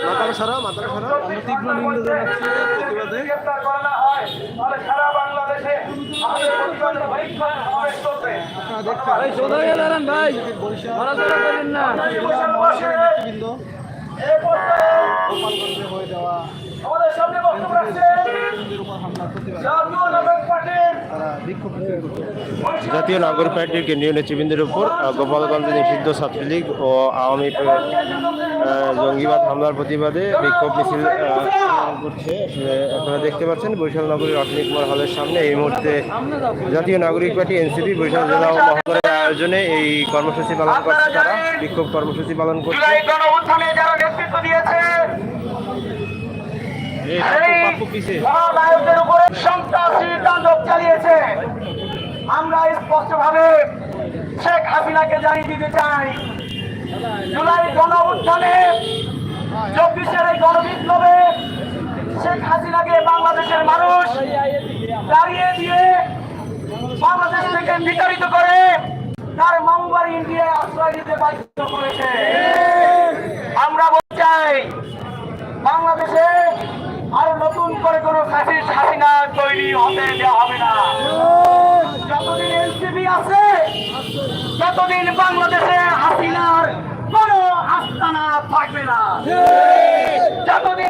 মাথাটা সারা মাথাটা সারা আমরা তীব্র নিন্দা জানাচ্ছি প্রতিবাদে। সারা বাংলাদেশে ভাই নড়াচড়া করেন জাতীয় নাগরিক পার্টির কেন্দ্রীয় নেতৃবৃন্দের উপর গোপালগঞ্জ নিষিদ্ধ ছাত্রলীগ ও আওয়ামী জঙ্গিবাদ হামলার প্রতিবাদে বিক্ষোভ মিছিল করছে। আপনারা দেখতে পাচ্ছেন বরিশাল নগরীর অটনিক কুমার হলের সামনে এই মুহূর্তে জাতীয় নাগরিক পার্টি, এনসিপি, বরিশাল জেলা ও আয়োজনে এই কর্মসূচি পালন করছে তারা বিক্ষোভ কর্মসূচি পালন করছে। আমরা স্পষ্টভাবে শেখ হাসিনাকে জানিয়ে দিতে চাই জুলাই গণ উত্থানে চব্বিশের এই গণবিপ্লবে শেখ হাসিনাকে বাংলাদেশের মানুষ দাঁড়িয়ে দিয়ে বাংলাদেশ থেকে বিতাড়িত করে তার মামুবাড়ি ইন্ডিয়ায় আশ্রয় দিতে বাধ্য করেছে। আমরা বলতে চাই বাংলাদেশে আরও নতুন করে কোনো ফ্যাসিস্ট হাসিনা তৈরি হতে দেওয়া হবে না। যতদিন এনসিপি আছে ততদিন বাংলাদেশে হাসিনার কোনো আস্তানা থাকবে না। যতদিন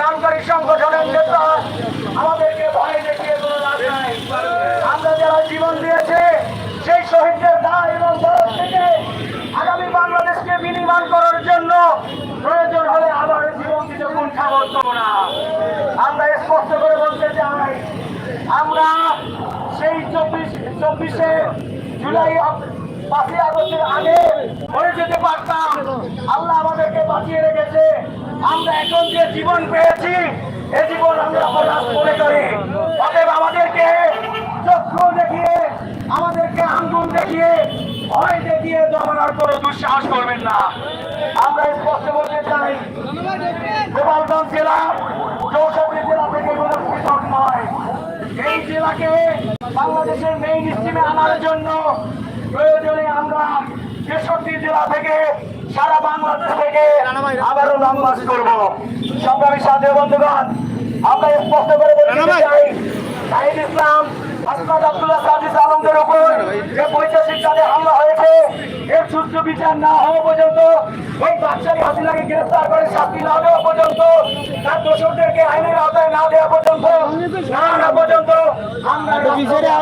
দানকারী সংগঠনের নেতা আমাদেরকে ভয় দেখিয়ে কোনো লাভ নাই। আমরা যারা জীবন দিয়েছে, সেই শহীদদের দায় এবং দরদ থেকে আগামী বাংলাদেশকে বিনির্মাণ করার জন্য প্রয়োজন হলে আবার জীবন দিতে কুণ্ঠাবোধ করব না। আমরা স্পষ্ট করে বলতে চাই, আমরা সেই চব্বিশ চব্বিশে জুলাই পাঁচই আগস্টের আগে হয়ে যেতে পারতাম। আল্লাহ আমাদেরকে বাঁচিয়ে রেখেছে। আমরা এখন যে জীবন পেয়েছি, এ জীবন আমরা হতাশ মনে করি। অতএব আমাদেরকে চক্ষু দেখিয়ে, আমাদেরকে আঙ্গুল দেখিয়ে, ভয় দেখিয়ে দমানোর কোনো দুঃসাহস করবেন না। আমরা স্পষ্ট বলতে চাই গোপালগঞ্জ জেলা, চৌষট্টি জেলা থেকে কোনো পৃথক নয়। এই জেলাকে বাংলাদেশের মেইন স্ট্রিমে আনার জন্য প্রয়োজনে আমরা তেষট্টি জেলা থেকে সারা বাংলাদেশ থেকে আবারও লং মার্চ করব সংগ্রামী সাথে বন্ধুগণ আমরা স্পষ্ট করে বলতে চাই ইসলাম আসমাদ আব্দুল্লাহ সাদিস আলমদের উপর যে পৈশাচিক তাদের হামলা হয়েছে এর সুস্থ বিচার না হওয়া পর্যন্ত ওই বাচ্চারি হাসিনাকে গ্রেফতার করে শাস্তি না দেওয়া পর্যন্ত তার দোষকদেরকে আইনের আওতায় না দেওয়া পর্যন্ত না আনা পর্যন্ত আমরা ঠিকানা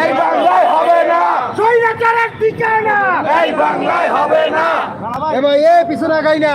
এই বাংলায় হবে না। এই বাংলায় হবে না। এ ভাই এ পিছনে আগাই না।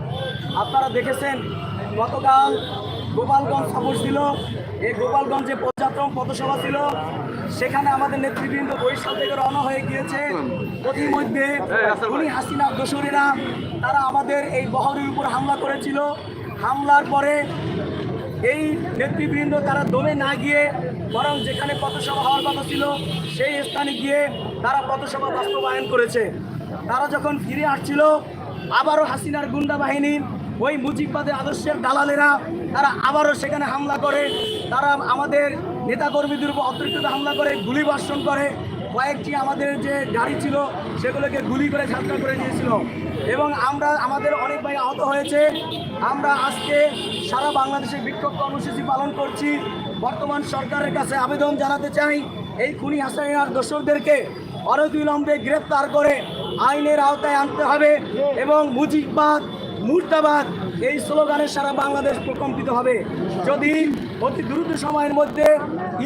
আপনারা দেখেছেন গতকাল গোপালগঞ্জ সফর ছিল। এই গোপালগঞ্জে পদযাত্রা পথসভা ছিল। সেখানে আমাদের নেতৃবৃন্দ বরিশাল থেকে রওনা হয়ে গিয়েছে। প্রতিমধ্যে উনি হাসিনা দোসরেরা তারা আমাদের এই বহরের উপর হামলা করেছিল। হামলার পরে এই নেতৃবৃন্দ তারা দমে না গিয়ে বরং যেখানে পথসভা হওয়ার কথা ছিল সেই স্থানে গিয়ে তারা পথসভা বাস্তবায়ন করেছে। তারা যখন ফিরে আসছিল আবারও হাসিনার গুন্ডা বাহিনী ওই মুজিববাদের আদর্শের দালালেরা, তারা আবারও সেখানে হামলা করে, তারা আমাদের নেতাকর্মীদের উপর অতিরিক্ত হামলা করে, গুলি বর্ষণ করে। কয়েকটি আমাদের যে গাড়ি ছিল, সেগুলোকে গুলি করে ঝাঁকা করে দিয়েছিল এবং আমরা, আমাদের অনেক ভাই আহত হয়েছে। আমরা আজকে সারা বাংলাদেশে বিক্ষোভ কর্মসূচি পালন করছি। বর্তমান সরকারের কাছে আবেদন জানাতে চাই, এই খুনি হাসাইনার দোসরদেরকে অনতিবিলম্বে গ্রেপ্তার করে আইনের আওতায় আনতে হবে এবং মুজিববাদ, মুর্দাবাদ এই স্লোগানে সারা বাংলাদেশ প্রকম্পিত হবে। যদি অতি দ্রুত সময়ের মধ্যে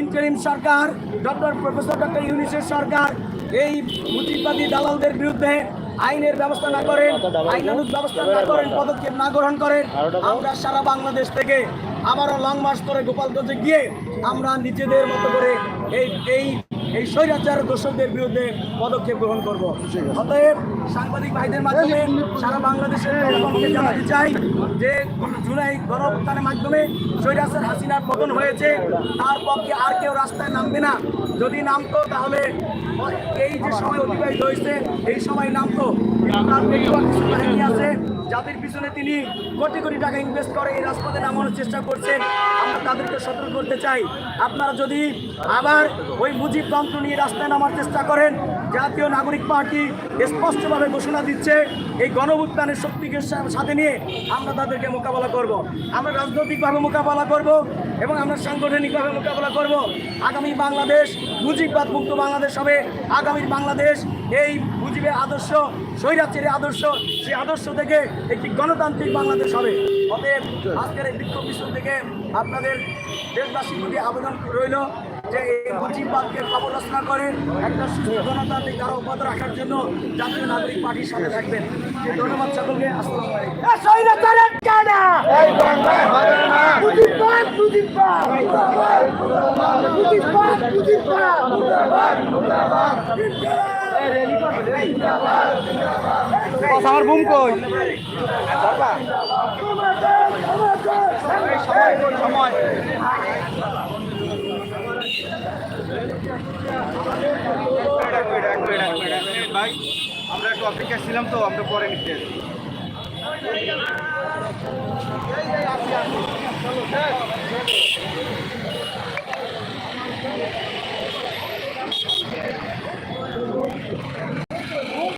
ইন্টারিম সরকার, ডক্টর প্রফেসর ডক্টর ইউনিসের সরকার এই মুজিববাদী দালালদের বিরুদ্ধে আইনের ব্যবস্থা না করেন, আইনানুগ ব্যবস্থা না করেন, পদক্ষেপ না গ্রহণ করেন, আমরা সারা বাংলাদেশ থেকে আবারও লং মার্চ করে গোপালগঞ্জে গিয়ে আমরা নিজেদের মতো করে এই এই এই স্বৈরাচার দোষকদের বিরুদ্ধে পদক্ষেপ গ্রহণ করব। অতএব সাংবাদিক ভাইদের মাধ্যমে সারা বাংলাদেশের জানাতে চাই যে জুলাই গণঅভ্যুত্থানের মাধ্যমে স্বৈরাচার হাসিনার পতন হয়েছে। তার পক্ষে আর কেউ রাস্তায় নামবে না। যদি নামতো তাহলে এই যে সময় অতিবাহিত হয়েছে, এই সময় নামতো। তার আছে। যাদের পিছনে তিনি কোটি কোটি টাকা ইনভেস্ট করে এই রাজপথে নামানোর চেষ্টা করছেন। আমরা তাদেরকে সতর্ক করতে চাই। আপনারা যদি আবার ওই মুজিব তন্ত্র নিয়ে রাস্তায় নামার চেষ্টা করেন জাতীয় নাগরিক পার্টি স্পষ্টভাবে ঘোষণা দিচ্ছে, এই গণভুত্থানের শক্তিকে সাথে নিয়ে আমরা তাদেরকে মোকাবেলা করব। আমরা রাজনৈতিকভাবে মোকাবেলা করব এবং আমরা সাংগঠনিকভাবে মোকাবেলা করব। আগামী বাংলাদেশ মুজিববাদ মুক্ত বাংলাদেশ হবে। আগামী বাংলাদেশ এই মুজিবের আদর্শ স্বৈরাচারের আদর্শ সেই আদর্শ থেকে একটি গণতান্ত্রিক বাংলাদেশ হবে। অতএব আজকের এই বিক্ষোভ থেকে আপনাদের দেশবাসীর প্রতি আবেদন রইল। যে এই খবর রচনা করে একটা সুস্থ গণতান্ত্রিক ধারা অব্যাহত রাখার জন্য জাতীয় নাগরিক পার্টির সাথে থাকবেন। ধন্যবাদ সকলকে আসসালামু আলাইকুম। আমার বুম কই? ভাই আমরা একটু অপেক্ষা ছিলাম তো আমরা পরে নিতে